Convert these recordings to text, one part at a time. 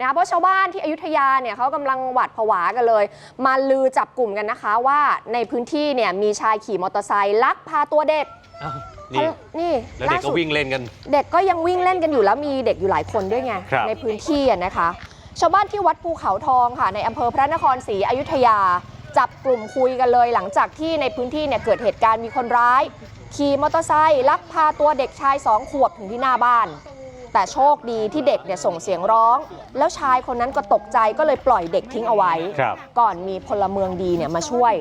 นะคะเพราะชาวบ้านที่อยุธยาเนี่ยเขากำลังหวาดผวากันเลย มาลือจับกลุ่มกันนะคะว่าในพื้นที่เนี่ยมีชายขี่มอเตอร์ไซค์ลักพาตัวเด็กอ้าวนี่นี่แล้วเด็กก็าสุวิ่งเล่นกัน เด็กก็ยังวิ่งเล่นกันอยู่แล้วมีเด็กอยู่หลายคนด้วยไงครับในพื้นที่อะนะคะชาวบ้านที่วัดภูเขาทองค่ะในอำเภอพระนครศรีอยุธยา จับกลุ่มคุยกันเลย หลังจากที่ในพื้นที่เนี่ยเกิดเหตุการณ์มีคนร้าย ขี่มอเตอร์ไซค์ลักพาตัวเด็กชายสองขวบถึงที่หน้าบ้าน แต่โชคดีที่เด็กเนี่ยส่งเสียงร้อง แล้วชายคนนั้นก็ตกใจก็เลยปล่อยเด็กทิ้งเอาไว้ ครับ ก่อนมีพลเมืองดีเนี่ยมาช่วย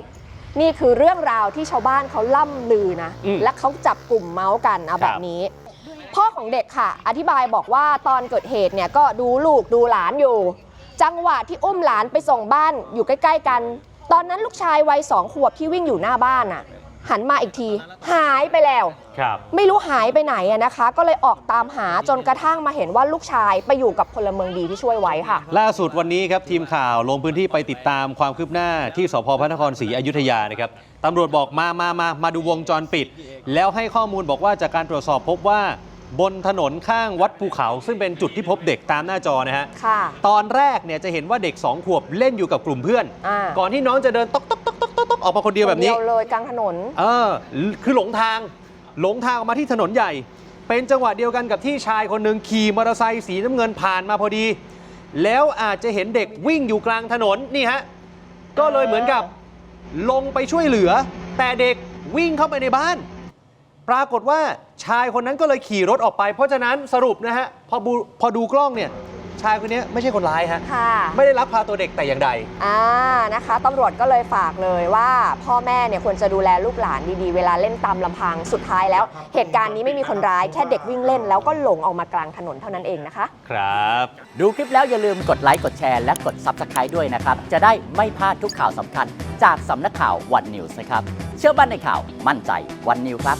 นี่คือเรื่องราวที่ชาวบ้านเขาล่ำลือนะ อืมและเขาจับกลุ่มเมาส์กันเอาคแบรับบนี้ พ่อของเด็กค่ะ อธิบายบอกว่าตอนเกิดเหตุเนี่ยก็ดูลูกดูหลานอยู่ จังหวะที่อุ้มหลานไปส่งบ้านอยู่ใกล้ ๆ กัน ตอนนั้นลูกชายวัยสองขวบที่วิ่งอยู่หน้าบ้านน่ะ หันมาอีกที หายไปแล้ว ครับ ไม่รู้หายไปไหนอะนะคะ ก็เลยออกตามหาจนกระทั่งมาเห็นว่าลูกชายไปอยู่กับพลเมืองดีที่ช่วยไว้ค่ะ ล่าสุดวันนี้ครับทีมข่าวลงพื้นที่ไปติดตามความคืบหน้าที่สพพระนครศรีอยุธยานะครับตำรวจบอกมามามามาดูวงจรปิด แล้วให้ข้อมูลบอกว่าจากการตรวจสอบพบว่า บนถนนข้างวัดภูเขา ซึ่งเป็นจุดที่พบเด็กตามหน้าจอนะฮะค่ะ ตอนแรกเนี่ยจะเห็นว่าเด็กสองขวบเล่นอยู่กับกลุ่มเพื่อน อ่า ก่อนที่น้องจะเดินต๊อกต๊อก ต๊อกต๊อกต๊อกต๊อกออกมาคนเดียวแบบนี้คเดียวเลยกลางถนน เออ คือหลงทาง หลงทางออกมาที่ถนนใหญ่ เป็นจังหวะเดียวกันกับที่ชายคนหนึ่งขี่มอเตอร์ไซค์สีน้ำเงินผ่านมาพอดี แล้วอาจจะเห็นเด็กวิ่งอยู่กลางถนนนี่ฮะ ก็เลยเหมือนกับลงไปช่วยเหลือ แต่เด็กวิ่งเข้าไปในบ้าน ปรากฏว่าชายคนนั้นก็เลยขี่รถออกไป เพราะฉะนั้นสรุปนะฮะพอบูพอดูกล้องเนี่ย ชายคนนี้ไม่ใช่คนร้ายฮะค่ะไม่ได้ลักพาตัวเด็กแต่อย่างใดอ่านะคะตำรวจก็เลยฝากเลยว่าพ่อแม่เนี่ยควรจะดูแลลูกหลานดีๆ เวลาเล่นตามลำพังสุดท้ายแล้ว เหตุการณ์นี้ไม่มีคนร้ายแค่เด็กวิ่งเล่น แล้วก็หลงออกมากลางถนนเท่านั้นเองนะคะ ครับ ดูคลิปแล้วอย่าลืมกดไลค์กดแชร์และกด Subscribe ด้วยนะครับ จะได้ไม่พลาดทุกข่าวสำคัญ จากสำนักข่าววันนิวส์นะครับ เชื่อมั่นในข่าวมั่นใจวันนิวครับ